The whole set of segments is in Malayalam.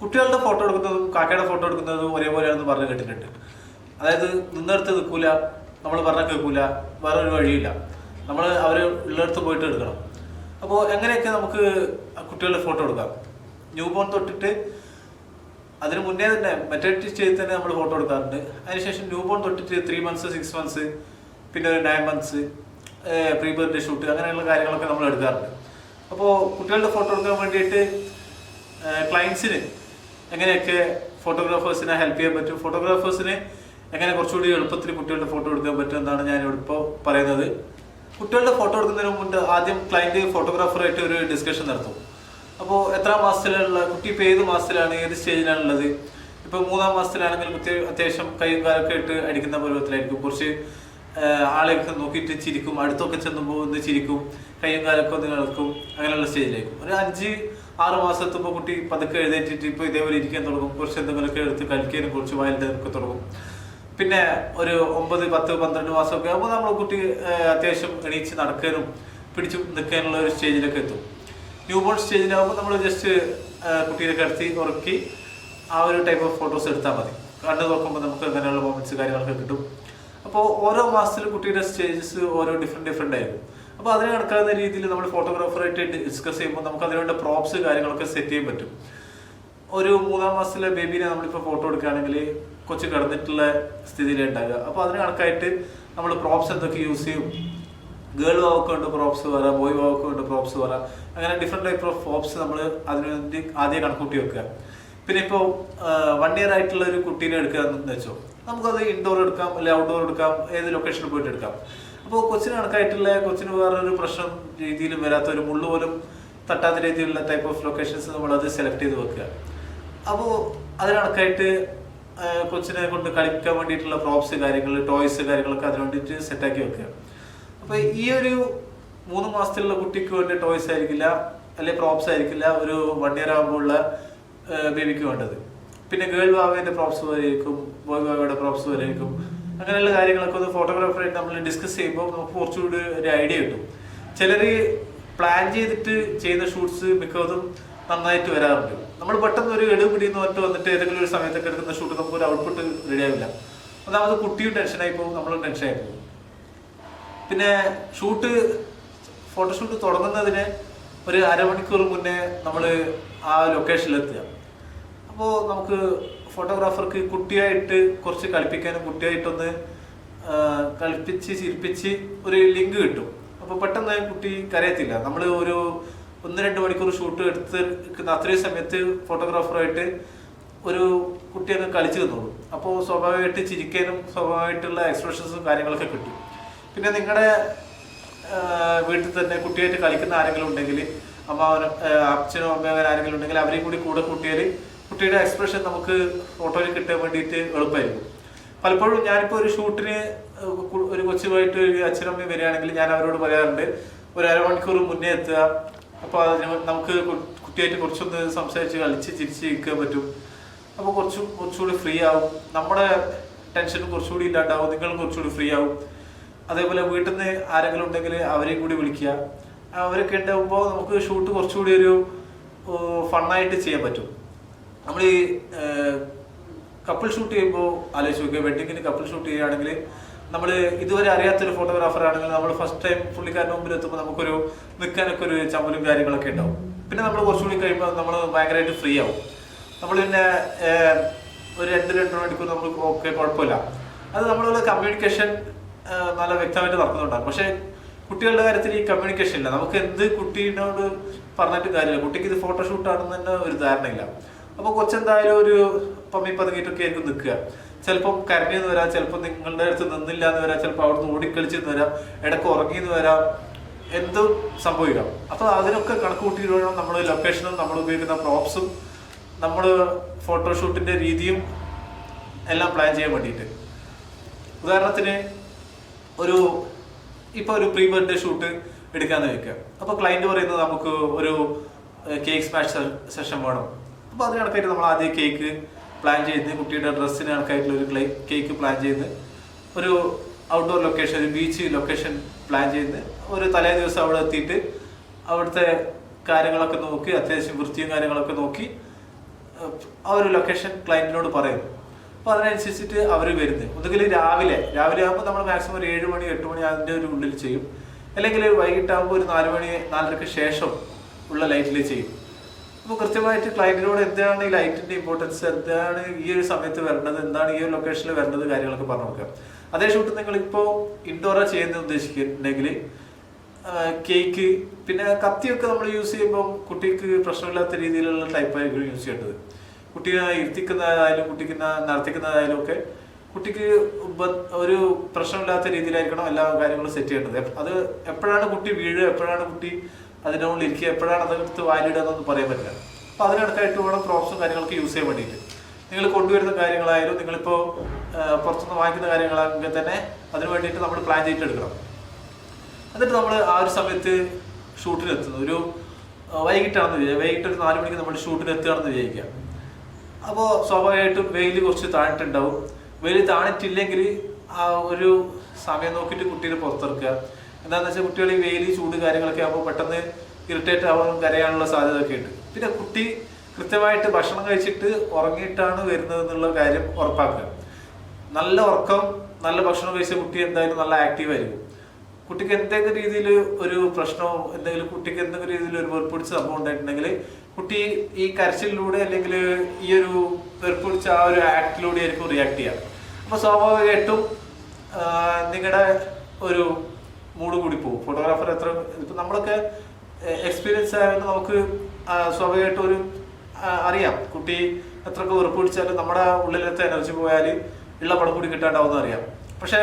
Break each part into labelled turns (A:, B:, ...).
A: കുട്ടികളുടെ ഫോട്ടോ എടുക്കുന്നതും കാക്കയുടെ ഫോട്ടോ എടുക്കുന്നതും ഒരേപോലെയാണെന്ന് പറഞ്ഞ് കേട്ടിട്ടുണ്ട്. അതായത് നിന്നെടുത്ത് നിൽക്കൂല നമ്മൾ പറഞ്ഞ കേൾക്കൂല വേറെ ഒരു വഴിയില്ല. നമ്മൾ അവർ ഉള്ളിടത്ത് പോയിട്ട് എടുക്കണം. അപ്പോൾ എങ്ങനെയൊക്കെ നമുക്ക് കുട്ടികളുടെ ഫോട്ടോ എടുക്കാം? ന്യൂ ബോൺ തൊട്ടിട്ട് അതിന് മുന്നേ തന്നെ മെറ്റേണിറ്റി സ്റ്റേജിൽ തന്നെ നമ്മൾ ഫോട്ടോ എടുക്കാറുണ്ട്. അതിനുശേഷം ന്യൂ ബോൺ തൊട്ടിട്ട് ത്രീ മന്ത്സ് സിക്സ് മന്ത്സ് പിന്നെ ഒരു nine months pre birthday shoot അങ്ങനെയുള്ള കാര്യങ്ങളൊക്കെ നമ്മൾ എടുക്കാറുണ്ട്. അപ്പോൾ കുട്ടികളുടെ ഫോട്ടോ എടുക്കാൻ വേണ്ടിയിട്ട് ക്ലയൻസിന് എങ്ങനെയൊക്കെ ഫോട്ടോഗ്രാഫേഴ്സിനെ ഹെൽപ്പ് ചെയ്യാൻ പറ്റും? ഫോട്ടോഗ്രാഫേഴ്സിന് എങ്ങനെ കുറച്ചുകൂടി എളുപ്പത്തിൽ കുട്ടികളുടെ ഫോട്ടോ എടുക്കാൻ പറ്റും എന്നാണ് ഞാൻ ഇവിടെ ഇപ്പോൾ പറയുന്നത്. കുട്ടികളുടെ ഫോട്ടോ എടുക്കുന്നതിന് മുമ്പ് ആദ്യം ക്ലയന്റ് ഫോട്ടോഗ്രാഫറായിട്ട് ഒരു ഡിസ്കഷൻ നടത്തും. അപ്പോൾ എത്ര മാസത്തിലുള്ള കുട്ടി ഇപ്പോൾ ഏത് മാസത്തിലാണ് ഏത് സ്റ്റേജിലാണ് ഉള്ളത്? ഇപ്പോൾ മൂന്നാം മാസത്തിലാണെങ്കിൽ കുട്ടി അത്യാവശ്യം കൈയും കാലൊക്കെ ഇട്ട് അടിക്കുന്ന പരുവത്തിലായിരിക്കും. കുറച്ച് ആളെയൊക്കെ നോക്കിയിട്ട് ചിരിക്കും അടുത്തൊക്കെ ചെന്നുമ്പോൾ ഒന്ന് ചിരിക്കും കൈയും കാലൊക്കെ ഒന്ന് കിടക്കും അങ്ങനെയുള്ള സ്റ്റേജിലായിരിക്കും ഒരു അഞ്ച് ആറ് മാസം എത്തുമ്പോൾ കുട്ടി പതുക്കെ എഴുന്നേറ്റിട്ട് ഇപ്പോൾ ഇതേപോലെ ഇരിക്കാൻ തുടങ്ങും. കുറച്ച് എന്തെങ്കിലുമൊക്കെ എടുത്ത് കളിക്കാനും കുറച്ച് വയലിന്റെതൊക്കെ തുടങ്ങും. പിന്നെ ഒരു ഒമ്പത് പത്ത് പന്ത്രണ്ട് മാസമൊക്കെ ആകുമ്പോൾ നമ്മൾ കുട്ടി അത്യാവശ്യം എണീച്ച് നടക്കാനും പിടിച്ചു നിൽക്കാനുള്ള ഒരു സ്റ്റേജിലൊക്കെ എത്തും. ന്യൂ ബോൺ സ്റ്റേജിലാകുമ്പോൾ നമ്മൾ ജസ്റ്റ് കുട്ടിയെ കിടത്തി ഉറക്കി ആ ഒരു ടൈപ്പ് ഓഫ് ഫോട്ടോസ് എടുത്താൽ മതി. കണ്ടു നോക്കുമ്പോൾ നമുക്ക് അങ്ങനെയുള്ള മൊമെന്റ്സ് കാര്യങ്ങളൊക്കെ കിട്ടും. അപ്പോൾ ഓരോ മാസത്തിലും കുട്ടിയുടെ സ്റ്റേജസ് ഓരോ ഡിഫറെന്റ് ഡിഫറെന്റ് ആയിരിക്കും. അപ്പോൾ അതിന് കണക്കാകുന്ന രീതിയിൽ നമ്മൾ ഫോട്ടോഗ്രാഫറായിട്ട് ഡിസ്കസ് ചെയ്യുമ്പോൾ നമുക്ക് അതിനുവേണ്ട പ്രോപ്സ് കാര്യങ്ങളൊക്കെ സെറ്റ് ചെയ്യാൻ പറ്റും. ഒരു മൂന്നാം മാസത്തിലെ ബേബീനെ നമ്മളിപ്പോൾ ഫോട്ടോ എടുക്കുകയാണെങ്കിൽ കൊച്ചു കിടന്നിട്ടുള്ള സ്ഥിതിയിലുണ്ടാകുക അപ്പോൾ അതിന് കണക്കായിട്ട് നമ്മൾ പ്രോപ്സ് എന്തൊക്കെ യൂസ് ചെയ്യും? ഗേൾ വാക്ക് ഉണ്ട് പ്രോപ്സ് വരാം ബോയ് വാക്ക് ഉണ്ട് പ്രോപ്സ് വരാം. അങ്ങനെ ഡിഫറെന്റ് ടൈപ്പ് ഓഫ് പ്രോപ്സ് നമ്മൾ അതിനുവേണ്ടി ആദ്യം കണക്കൂട്ടി വെക്കുക. പിന്നെ ഇപ്പോൾ വൺ ഇയർ ആയിട്ടുള്ള ഒരു കുട്ടീനെ എടുക്കുക എന്ന് വെച്ചോ. നമുക്കത് ഇൻഡോർ എടുക്കാം അല്ലെങ്കിൽ ഔട്ട്ഡോർ എടുക്കാം ഏത് ലൊക്കേഷനിൽ പോയിട്ട് എടുക്കാം. അപ്പോൾ കൊച്ചിന് കണക്കായിട്ടുള്ള കൊച്ചിന് വേറൊരു പ്രശ്നം രീതിയിലും വരാത്ത ഒരു മുള്ളു പോലും തട്ടാത്ത രീതിയിലുള്ള ടൈപ്പ് ഓഫ് ലൊക്കേഷൻസ് നമ്മളത് സെലക്ട് ചെയ്ത് വെക്കുക. അപ്പോൾ അതിനണക്കായിട്ട് കൊച്ചിനെ കൊണ്ട് കളിക്കാൻ വേണ്ടിയിട്ടുള്ള പ്രോപ്സ് കാര്യങ്ങൾ ടോയ്സ് കാര്യങ്ങളൊക്കെ അതിന് വേണ്ടിയിട്ട് സെറ്റാക്കി വെക്കുക. അപ്പോൾ ഈ ഒരു മൂന്ന് മാസത്തിലുള്ള കുട്ടിക്ക് വേണ്ടി ടോയ്സ് ആയിരിക്കില്ല അല്ലെ പ്രോപ്സ് ആയിരിക്കില്ല ഒരു വൺ ഇയർ ആകുമ്പോഴുള്ള ബേബിക്ക് വേണ്ടത്. പിന്നെ ഗേൾ വാവേന്റെ പ്രോപ്സ് വരെയായിരിക്കും ബോയ് വാവയുടെ പ്രോപ്സ് വരെയായിരിക്കും. അങ്ങനെയുള്ള കാര്യങ്ങളൊക്കെ ഒന്ന് ഫോട്ടോഗ്രാഫറായിട്ട് നമ്മൾ ഡിസ്കസ് ചെയ്യുമ്പോൾ നമുക്ക് കുറച്ചുകൂടി ഒരു ഐഡിയ കിട്ടും. ചിലർ പ്ലാൻ ചെയ്തിട്ട് ചെയ്യുന്ന ഷൂട്ട്സ് മിക്കതും നന്നായിട്ട് വരാറുണ്ട്. നമ്മൾ പെട്ടെന്ന് ഒരു എടു പിടിയെന്ന് പറഞ്ഞിട്ട് വന്നിട്ട് ഏതെങ്കിലും ഒരു സമയത്തൊക്കെ എടുക്കുന്ന ഷൂട്ട് നമുക്ക് ഒരു ഔട്ട്പുട്ട് റെഡി ആവില്ല. ഒന്നാമത് കുട്ടിയും ടെൻഷനായി പോകും നമ്മളും ടെൻഷനായി പോകും. പിന്നെ ഷൂട്ട് ഫോട്ടോഷൂട്ട് തുടങ്ങുന്നതിന് ഒരു അരമണിക്കൂർ മുന്നേ നമ്മൾ ആ ലൊക്കേഷനിലെത്തുക അപ്പോൾ നമുക്ക് ഫോട്ടോഗ്രാഫർക്ക് കുട്ടിയായിട്ട് കുറച്ച് കളിപ്പിക്കാനും കുട്ടിയായിട്ടൊന്ന് കളിപ്പിച്ച് ചിരിപ്പിച്ച് ഒരു ലിങ്ക് കിട്ടും. അപ്പോൾ പെട്ടെന്ന് കുട്ടി കരയത്തില്ല. നമ്മൾ ഒരു ഒന്ന് രണ്ട് മണിക്കൂർ ഷൂട്ട് എടുത്ത് അത്രയും സമയത്ത് ഫോട്ടോഗ്രാഫറായിട്ട് ഒരു കുട്ടി അങ്ങ് കളിച്ചു തന്നോളൂ അപ്പോൾ സ്വാഭാവികമായിട്ട് ചിരിക്കാനും സ്വാഭാവികമായിട്ടുള്ള എക്സ്പ്രഷൻസും കാര്യങ്ങളൊക്കെ കിട്ടും. പിന്നെ നിങ്ങളുടെ വീട്ടിൽ തന്നെ കുട്ടിയായിട്ട് കളിക്കുന്ന ആരെങ്കിലും ഉണ്ടെങ്കിൽ അമ്മാവനും അച്ഛനോ അമ്മയോ ആരെങ്കിലും ഉണ്ടെങ്കിൽ അവരെയും കൂടി കൂടെ കൂട്ടിയാൽ കുട്ടിയുടെ എക്സ്പ്രഷൻ നമുക്ക് ഫോട്ടോയിൽ കിട്ടാൻ വേണ്ടിയിട്ട് എളുപ്പമായിരിക്കും. പലപ്പോഴും ഞാനിപ്പോൾ ഒരു ഷൂട്ടിന് ഒരു കൊച്ചുമായിട്ട് ഒരു അച്ഛനമ്മയും വരികയാണെങ്കിൽ ഞാൻ അവരോട് പറയാറുണ്ട് ഒരു അരമണിക്കൂർ മുന്നേ എത്തുക. അപ്പോൾ അതിന് നമുക്ക് കുട്ടിയായിട്ട് കുറച്ചൊന്ന് സംസാരിച്ച് കളിച്ച് ചിരിച്ച് നിൽക്കാൻ പറ്റും. അപ്പോൾ കുറച്ചും കുറച്ചുകൂടി ഫ്രീ ആവും. നമ്മുടെ ടെൻഷൻ കുറച്ചുകൂടി ഇല്ലാണ്ടാവും. നിങ്ങളും കുറച്ചുകൂടി ഫ്രീ ആവും. അതേപോലെ വീട്ടിൽ നിന്ന് ആരെങ്കിലും ഉണ്ടെങ്കിൽ അവരെയും കൂടി വിളിക്കുക. അവരൊക്കെ ഉണ്ടാകുമ്പോൾ നമുക്ക് ഷൂട്ട് കുറച്ചുകൂടി ഒരു ഫണ്ണായിട്ട് ചെയ്യാൻ പറ്റും. നമ്മൾ ഈ കപ്പിൾ ഷൂട്ട് ചെയ്യുമ്പോൾ ആലോചിച്ച് നോക്കുക വെഡിങ്ങിന് കപ്പിൾ ഷൂട്ട് ചെയ്യുകയാണെങ്കിൽ നമ്മൾ ഇതുവരെ അറിയാത്തൊരു ഫോട്ടോഗ്രാഫർ ആണെങ്കിൽ നമ്മൾ ഫസ്റ്റ് ടൈം പുള്ളിക്കാരന്റെ മുമ്പിൽ എത്തുമ്പോൾ നമുക്കൊരു നിൽക്കാനൊക്കെ ഒരു ചമ്മലും കാര്യങ്ങളൊക്കെ ഉണ്ടാവും. പിന്നെ നമ്മൾ കുറച്ചുകൂടി കഴിയുമ്പോൾ നമ്മൾ ഭയങ്കരമായിട്ട് ഫ്രീ ആവും. നമ്മൾ പിന്നെ ഒരു രണ്ട് രണ്ട് മണിക്കൂർ നമ്മൾ ഓക്കെ കുഴപ്പമില്ല. അത് നമ്മളുള്ള കമ്മ്യൂണിക്കേഷൻ നല്ല വ്യക്തമായിട്ട് നടക്കുന്നുണ്ടാകും പക്ഷേ കുട്ടികളുടെ കാര്യത്തിൽ ഈ കമ്മ്യൂണിക്കേഷൻ ഇല്ല. നമുക്ക് എന്ത് കുട്ടീനോട് പറഞ്ഞിട്ട് കാര്യമില്ല. കുട്ടിക്ക് ഇത് ഫോട്ടോഷൂട്ടാണെന്ന് തന്നെ ഒരു ധാരണയില്ല. അപ്പോൾ കൊച്ചെന്തായാലും ഒരു പമ്മി പതുങ്ങിയിട്ടൊക്കെ ആയിരിക്കും നിൽക്കുക. ചിലപ്പം കരഞ്ഞെന്ന് വരാം ചിലപ്പോൾ നിങ്ങളുടെ അടുത്ത് നിന്നില്ല എന്ന് വരാം ചിലപ്പോൾ അവിടുന്ന് ഓടിക്കളിച്ചെന്ന് വരാം ഇടയ്ക്ക് ഉറങ്ങിയെന്ന് വരാം. എന്തും സംഭവിക്കാം. അപ്പോൾ അതിനൊക്കെ കണക്ക് കൂട്ടിയിട്ട് നമ്മൾ ലൊക്കേഷനും നമ്മൾ ഉപയോഗിക്കുന്ന പ്രോപ്സും നമ്മൾ ഫോട്ടോഷൂട്ടിന്റെ രീതിയും എല്ലാം പ്ലാൻ ചെയ്യാൻ വേണ്ടിയിട്ട്. ഉദാഹരണത്തിന് ഒരു ഇപ്പോൾ ഒരു പ്രീ ബർത്ത്ഡേ ഷൂട്ട് എടുക്കാന്ന് വെക്കുക. അപ്പോൾ ക്ലയന്റ് പറയുന്നത് നമുക്ക് ഒരു കേക്ക് സ്മാഷ് സെഷൻ വേണം. അപ്പോൾ അതിന് കണക്കായിട്ട് നമ്മൾ ആദ്യം കേക്ക് പ്ലാൻ ചെയ്ത് കുട്ടിയുടെ ഡ്രസ്സിന് കണക്കായിട്ടുള്ള ഒരു കേക്ക് പ്ലാൻ ചെയ്ത് ഒരു ഔട്ട്ഡോർ ലൊക്കേഷൻ ഒരു ബീച്ച് ലൊക്കേഷൻ പ്ലാൻ ചെയ്ത് ഒരു തലേ ദിവസം അവിടെ എത്തിയിട്ട് അവിടുത്തെ കാര്യങ്ങളൊക്കെ നോക്കി അത്യാവശ്യം വൃത്തിയും കാര്യങ്ങളൊക്കെ നോക്കി ആ ഒരു ലൊക്കേഷൻ ക്ലയന്റിനോട് പറയുന്നു അപ്പോൾ അതിനനുസരിച്ചിട്ട് അവർ വരുന്നത്. ഒന്നുകിൽ രാവിലെ രാവിലെ ആകുമ്പോൾ നമ്മൾ മാക്സിമം ഒരു ഏഴ് മണി എട്ട് മണി അതിന്റെ ഒരു ഉള്ളിൽ ചെയ്യും. അല്ലെങ്കിൽ വൈകിട്ടാകുമ്പോൾ ഒരു നാല് മണി നാലരക്ക് ശേഷം ഉള്ള ലൈറ്റിൽ ചെയ്യും. അപ്പോൾ കൃത്യമായിട്ട് ക്ലയന്റിനോട് എന്താണ് ഈ ലൈറ്റിന്റെ ഇമ്പോർട്ടൻസ് എന്താണ് ഈ ഒരു സമയത്ത് വരേണ്ടത്? എന്താണ് ഈ ഒരു ലൊക്കേഷനിൽ വരേണ്ടത് കാര്യങ്ങളൊക്കെ പറഞ്ഞു കൊടുക്കുക. അതേ ഷൂട്ട് നിങ്ങൾ ഇപ്പോൾ ഇൻഡോറാ ചെയ്യുന്ന ഉദ്ദേശിക്കുന്നുണ്ടെങ്കിൽ കേക്ക് പിന്നെ കത്തിയൊക്കെ നമ്മൾ യൂസ് ചെയ്യുമ്പോൾ കുട്ടിക്ക് പ്രശ്നമില്ലാത്ത രീതിയിലുള്ള ടൈപ്പ് ആയിരിക്കും യൂസ് ചെയ്യേണ്ടത്. കുട്ടിയെ ഇരുത്തിക്കുന്നതായാലും കുട്ടിക്ക് നടത്തിക്കുന്നതായാലും ഒക്കെ കുട്ടിക്ക് ഒരു പ്രശ്നമില്ലാത്ത രീതിയിലായിരിക്കണം എല്ലാ കാര്യങ്ങളും സെറ്റ് ചെയ്യേണ്ടത്. അത് എപ്പോഴാണ് കുട്ടി വീഴുക? എപ്പോഴാണ് കുട്ടി അതിന്റെ മുകളിൽ ഇരിക്കുക. എപ്പോഴാണ് അതെടുത്ത് വാലിടുക എന്നൊന്നും പറയാൻ പറ്റില്ല. അപ്പോൾ അതിനടുത്തായിട്ട് വേണം പ്രോപ്സും കാര്യങ്ങളൊക്കെ യൂസ് ചെയ്യാൻ വേണ്ടിയിട്ട്. നിങ്ങൾ കൊണ്ടുവരുന്ന കാര്യങ്ങളായാലും നിങ്ങളിപ്പോൾ പുറത്തുനിന്ന് വാങ്ങിക്കുന്ന കാര്യങ്ങളാണെങ്കിൽ തന്നെ അതിന് വേണ്ടിയിട്ട് നമ്മൾ പ്ലാൻ ചെയ്തിട്ട് എടുക്കണം എന്നിട്ട് നമ്മൾ ആ ഒരു സമയത്ത് ഷൂട്ടിന് എത്തുന്നു. ഒരു വൈകിട്ടാണെന്ന് വിചാരിക്കുക. വൈകിട്ട് ഒരു നാല് മണിക്ക് നമ്മൾ ഷൂട്ടിന് എത്തുകയാണെന്ന് വിചാരിക്കുക. അപ്പോൾ സ്വാഭാവികമായിട്ടും വെയിൽ കുറച്ച് താഴ്ന്നിട്ടുണ്ടാവും. വെയിൽ താഴ്ന്നിട്ടില്ലെങ്കിൽ ആ ഒരു സമയം നോക്കിയിട്ട് കുട്ടീനെ പുറത്തിറക്കുക. എന്താണെന്ന് വെച്ചാൽ കുട്ടികൾ ഈ വെയിൽ ചൂട് കാര്യങ്ങളൊക്കെ ആകുമ്പോൾ പെട്ടെന്ന് ഇറിറ്റേറ്റ് ആവാനും കരയാനുള്ള സാധ്യതയൊക്കെ ഉണ്ട് പിന്നെ കുട്ടി കൃത്യമായിട്ട് ഭക്ഷണം കഴിച്ചിട്ട് ഉറങ്ങിയിട്ടാണ് വരുന്നത് എന്നുള്ള കാര്യം ഉറപ്പാക്കുക. നല്ല ഉറക്കം നല്ല ഭക്ഷണം കഴിച്ച കുട്ടി എന്തായാലും നല്ല ആക്റ്റീവ് ആയിരിക്കും. കുട്ടിക്ക് എന്തെങ്കിലും രീതിയിൽ ഒരു പ്രശ്നമോ എന്തെങ്കിലും കുട്ടിക്ക് എന്തെങ്കിലും രീതിയിൽ ഒരു വെറുപ്പിടിച്ച സംഭവം ഉണ്ടായിട്ടുണ്ടെങ്കിൽ കുട്ടി ഈ കരച്ചിലൂടെ അല്ലെങ്കിൽ ഈ ഒരു വെറുപ്പിടിച്ച ആ ഒരു ആക്ടിലൂടെ ആയിരിക്കും റിയാക്ട് ചെയ്യുക. അപ്പൊ സ്വാഭാവികമായിട്ടും നിങ്ങളുടെ ഒരു മൂഡ് കൂടി പോകും. ഫോട്ടോഗ്രാഫർ എത്ര ഇപ്പം നമ്മളൊക്കെ എക്സ്പീരിയൻസ് ആയതുകൊണ്ട് നമുക്ക് സ്വാഭാവികമായിട്ട് ഒരു അറിയാം. കുട്ടി എത്രയൊക്കെ വെറുപ്പ് പിടിച്ചാലും നമ്മുടെ ഉള്ളിലത്തെ എനർജി പോയാൽ ഉള്ള പടം കൂടി കിട്ടാണ്ടാവും അറിയാം. പക്ഷേ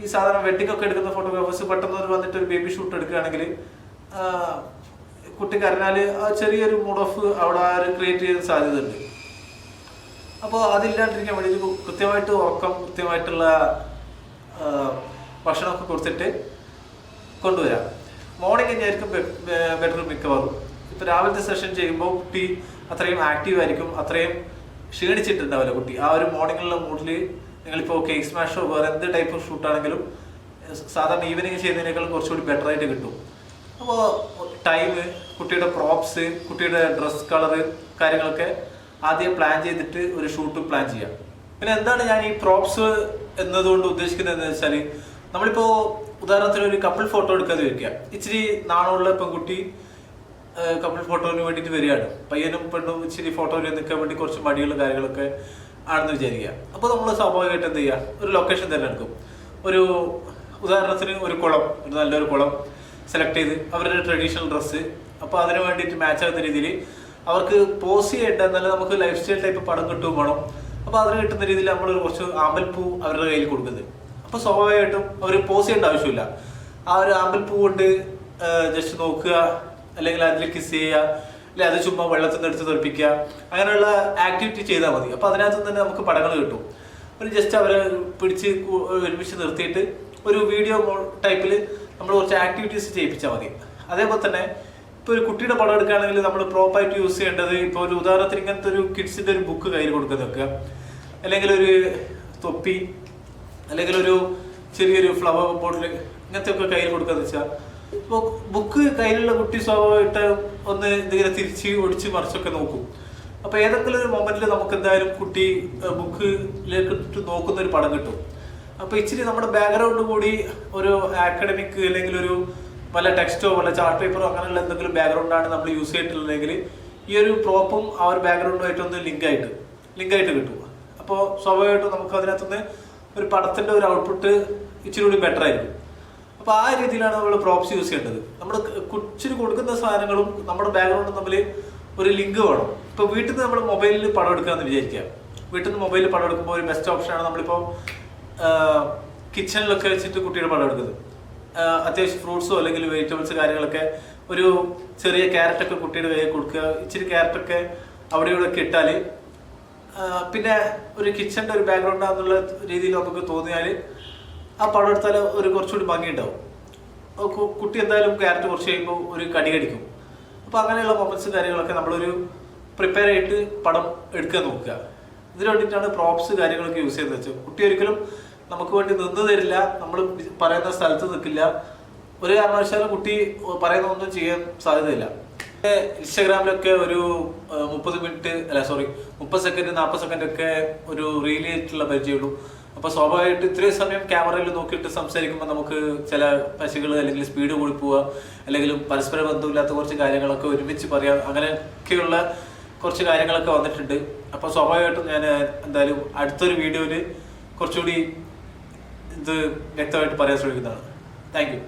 A: ഈ സാധാരണ വെഡിങ് ഒക്കെ എടുക്കുന്ന ഫോട്ടോഗ്രാഫേഴ്സ് പെട്ടെന്ന് ഒരു വന്നിട്ട് ഒരു ബേബി ഷൂട്ട് എടുക്കുകയാണെങ്കിൽ കുട്ടി കരഞ്ഞാൽ ആ ചെറിയൊരു മൂഡ് ഓഫ് അവിടെ ആ ഒരു ക്രിയേറ്റ് ചെയ്യാൻ സാധ്യതയുണ്ട്. അപ്പോൾ അതില്ലാണ്ടിരിക്കാൻ വേണ്ടി കൃത്യമായിട്ട് ഉറക്കം കൃത്യമായിട്ടുള്ള ഭക്ഷണമൊക്കെ കൊടുത്തിട്ട് കൊണ്ടുവരാം. മോർണിംഗ് തന്നെയായിരിക്കും ബെറ്റർ മിക്കവാറും. ഇപ്പൊ രാവിലത്തെ സെഷൻ ചെയ്യുമ്പോൾ കുട്ടി അത്രയും ആക്റ്റീവ് ആയിരിക്കും അത്രയും ക്ഷീണിച്ചിട്ടുണ്ടാവില്ല കുട്ടി. ആ ഒരു മോർണിംഗിലുള്ള മൂഡിൽ നിങ്ങളിപ്പോൾ കേക്ക് സ്മാഷോ വേറെ എന്ത് ടൈപ്പ് ഓഫ് ഷൂട്ടാണെങ്കിലും സാധാരണ ഈവനിങ് ചെയ്യുന്നതിനേക്കാളും കുറച്ചുകൂടി ബെറ്റർ ആയിട്ട് കിട്ടും. അപ്പോൾ ടൈം കുട്ടിയുടെ പ്രോപ്സ് കുട്ടിയുടെ ഡ്രസ് കളറ് കാര്യങ്ങളൊക്കെ ആദ്യം പ്ലാൻ ചെയ്തിട്ട് ഒരു ഷൂട്ട് പ്ലാൻ ചെയ്യാം. പിന്നെ എന്താണ് ഞാൻ ഈ പ്രോപ്സ് എന്നതുകൊണ്ട് ഉദ്ദേശിക്കുന്നത് എന്ന് വെച്ചാൽ നമ്മളിപ്പോ ഉദാഹരണത്തിന് ഒരു കപ്പിൾ ഫോട്ടോ എടുക്കാതെ വെക്കുക ഇച്ചിരി നാണമുള്ള പെൺകുട്ടി കപ്പിൾ ഫോട്ടോന് വേണ്ടിയിട്ട് വരികയാണ്. പയ്യനും പെണ്ണും ഇച്ചിരി ഫോട്ടോയിൽ നിൽക്കാൻ വേണ്ടി കുറച്ച് മടികളും കാര്യങ്ങളൊക്കെ ആണെന്ന് വിചാരിക്കുക. അപ്പോൾ നമ്മൾ സ്വാഭാവികമായിട്ട് എന്ത് ചെയ്യുക? ഒരു ലൊക്കേഷൻ തിരഞ്ഞെടുക്കും ഒരു ഉദാഹരണത്തിന് ഒരു കുളം ഒരു നല്ലൊരു കുളം സെലക്ട് ചെയ്ത് അവരുടെ ട്രഡീഷണൽ ഡ്രസ്സ് അപ്പോൾ അതിന് വേണ്ടിയിട്ട് മാച്ച് ആകുന്ന രീതിയിൽ അവർക്ക് പോസ് ചെയ്യേണ്ട എന്നാലും നമുക്ക് ലൈഫ് സ്റ്റൈൽ ടൈപ്പ് പടം കിട്ടും വേണം. അപ്പോൾ അതിന് കിട്ടുന്ന രീതിയിൽ നമ്മൾ കുറച്ച് ആമ്പൽപ്പൂ അവരുടെ കയ്യിൽ കൊടുക്കുന്നത്. അപ്പോൾ സ്വാഭാവികമായിട്ടും അവർ പോസ് ചെയ്യേണ്ട ആവശ്യമില്ല. ആ ഒരു ആമ്പിൽ കൊണ്ട് ജസ്റ്റ് നോക്കുക അല്ലെങ്കിൽ അതിൽ കിസ് ചെയ്യുക അല്ലെ അത് ചുമ്മാ വെള്ളത്തിൽ നിന്ന് എടുത്ത് തെറിപ്പിക്കുക അങ്ങനെയുള്ള ആക്ടിവിറ്റി ചെയ്താൽ മതി. അപ്പോൾ അതിനകത്ത് തന്നെ നമുക്ക് പടങ്ങൾ കിട്ടും. ഒരു ജസ്റ്റ് അവരെ പിടിച്ച് ഒരുമിച്ച് നിർത്തിയിട്ട് ഒരു വീഡിയോ ടൈപ്പിൽ നമ്മൾ കുറച്ച് ആക്ടിവിറ്റീസ് ചെയ്യിപ്പിച്ചാൽ മതി. അതേപോലെ തന്നെ ഇപ്പോൾ ഒരു കുട്ടിയുടെ പടം എടുക്കുകയാണെങ്കിൽ നമ്മൾ പ്രോപ്പറായിട്ട് യൂസ് ചെയ്യേണ്ടത് ഇപ്പോൾ ഒരു ഉദാഹരണത്തിന് ഇങ്ങനത്തെ ഒരു കിഡ്സിന്റെ ഒരു ബുക്ക് കയ്യിൽ കൊടുക്കാൻ വെക്കുക അല്ലെങ്കിൽ ഒരു തൊപ്പി അല്ലെങ്കിൽ ഒരു ചെറിയൊരു ഫ്ലവർ ബോട്ടിൽ ഇങ്ങനത്തെ ഒക്കെ കയ്യിൽ കൊടുക്കാന്ന് വെച്ചാൽ ഇപ്പോൾ ബുക്ക് കയ്യിലുള്ള കുട്ടി സ്വാഭാവികമായിട്ട് ഒന്ന് ഇതിങ്ങനെ തിരിച്ച് ഒടിച്ച് മറിച്ചൊക്കെ നോക്കും. അപ്പൊ ഏതെങ്കിലും ഒരു മൊമെന്റിൽ നമുക്ക് എന്തായാലും കുട്ടി ബുക്കിലേക്ക് നോക്കുന്ന ഒരു പടം കിട്ടും. അപ്പൊ ഇച്ചിരി നമ്മുടെ ബാക്ക്ഗ്രൗണ്ട് കൂടി ഒരു അക്കാഡമിക് അല്ലെങ്കിൽ ഒരു വല്ല ടെക്സ്റ്റോ വല്ല ചാർട്ട് പേപ്പറോ അങ്ങനെയുള്ള എന്തെങ്കിലും ബാക്ക്ഗ്രൗണ്ടാണ് നമ്മൾ യൂസ് ചെയ്തിട്ടുള്ളതെങ്കിൽ ഈ ഒരു പ്രോപ്പും ആ ഒരു ബാക്ക്ഗ്രൗണ്ടുമായിട്ടൊന്ന് ലിങ്കായിട്ട് ലിങ്ക് ആയിട്ട് ലിങ്ക് ആയിട്ട് കിട്ടും. അപ്പോൾ സ്വാഭാവികമായിട്ടും നമുക്ക് അതിനകത്തുനിന്ന് ഒരു പടത്തിന്റെ ഒരു ഔട്ട്പുട്ട് ഇച്ചിരി കൂടി ബെറ്റർ ആയിരിക്കും. അപ്പൊ ആ രീതിയിലാണ് നമ്മൾ പ്രോപ്സ് യൂസ് ചെയ്യേണ്ടത്. നമ്മൾ കുച്ചിരി കൊടുക്കുന്ന സാധനങ്ങളും നമ്മുടെ ബാക്ക്ഗ്രൗണ്ടും തമ്മിൽ ഒരു ലിങ്ക് വേണം. ഇപ്പൊ വീട്ടിൽ നിന്ന് നമ്മൾ മൊബൈലിൽ പടം എടുക്കാന്ന് വിചാരിക്കുക. വീട്ടിൽ നിന്ന് മൊബൈലിൽ പടം എടുക്കുമ്പോൾ ഒരു ബെസ്റ്റ് ഓപ്ഷനാണ് നമ്മളിപ്പോൾ കിച്ചണിലൊക്കെ വെച്ചിട്ട് കുട്ടിയുടെ പടം എടുക്കുന്നത്. അത്യാവശ്യം ഫ്രൂട്ട്സോ അല്ലെങ്കിൽ വെജിറ്റബിൾസ് കാര്യങ്ങളൊക്കെ ഒരു ചെറിയ ക്യാരറ്റൊക്കെ കുട്ടിയുടെ കയ്യിൽ കൊടുക്കുക. ഇച്ചിരി ക്യാരറ്റൊക്കെ അവിടെ ഇവിടെ ആ, പിന്നെ ഒരു കിച്ചന്റെ ഒരു ബാക്ക്ഗ്രൗണ്ട് ആണെന്നുള്ള രീതിയിൽ നമുക്ക് തോന്നിയാൽ ആ പടം എടുത്താൽ ഒരു കുറച്ചുകൂടി ഭംഗിയുണ്ടാവും. കുട്ടി എന്തായാലും ക്യാരറ്റ് കുറച്ച് കഴിയുമ്പോൾ ഒരു കടി കടിക്കും. അപ്പോൾ അങ്ങനെയുള്ള മൊമെന്റ്സും കാര്യങ്ങളൊക്കെ നമ്മളൊരു പ്രിപ്പയർ ആയിട്ട് പടം എടുക്കാൻ നോക്കുക. ഇതിന് വേണ്ടിയിട്ടാണ് പ്രോപ്സ് കാര്യങ്ങളൊക്കെ യൂസ് ചെയ്യുന്നത് വെച്ചാൽ കുട്ടി ഒരിക്കലും നമുക്ക് വേണ്ടി നിന്ന് തരില്ല നമ്മൾ പറയുന്ന സ്ഥലത്ത് നിൽക്കില്ല. ഒരു കാരണവശാലും കുട്ടി പറയുന്ന ഒന്നും ചെയ്യാൻ സാധ്യതയില്ല. ഇൻസ്റ്റാഗ്രാമിലൊക്കെ ഒരു മുപ്പത് മിനിറ്റ് അല്ല സോറി മുപ്പത് സെക്കൻഡ് നാൽപ്പത് സെക്കൻഡ് ഒക്കെ ഒരു റീലായിട്ടുള്ള പരിചയമുള്ളൂ. അപ്പോൾ സ്വാഭാവികമായിട്ട് ഇത്രയും സമയം ക്യാമറയിൽ നോക്കിയിട്ട് സംസാരിക്കുമ്പോൾ നമുക്ക് ചില പശുകൾ അല്ലെങ്കിൽ സ്പീഡ് കൂടി പോവുക അല്ലെങ്കിൽ പരസ്പര ബന്ധമില്ലാത്ത കുറച്ച് കാര്യങ്ങളൊക്കെ ഒരുമിച്ച് പറയാം അങ്ങനെയൊക്കെയുള്ള കുറച്ച് കാര്യങ്ങളൊക്കെ വന്നിട്ടുണ്ട്. അപ്പോൾ സ്വാഭാവികമായിട്ടും ഞാൻ എന്തായാലും അടുത്തൊരു വീഡിയോയിൽ കുറച്ചുകൂടി ഇത് വ്യക്തമായിട്ട് പറയാൻ ശ്രമിക്കുന്നതാണ്. താങ്ക്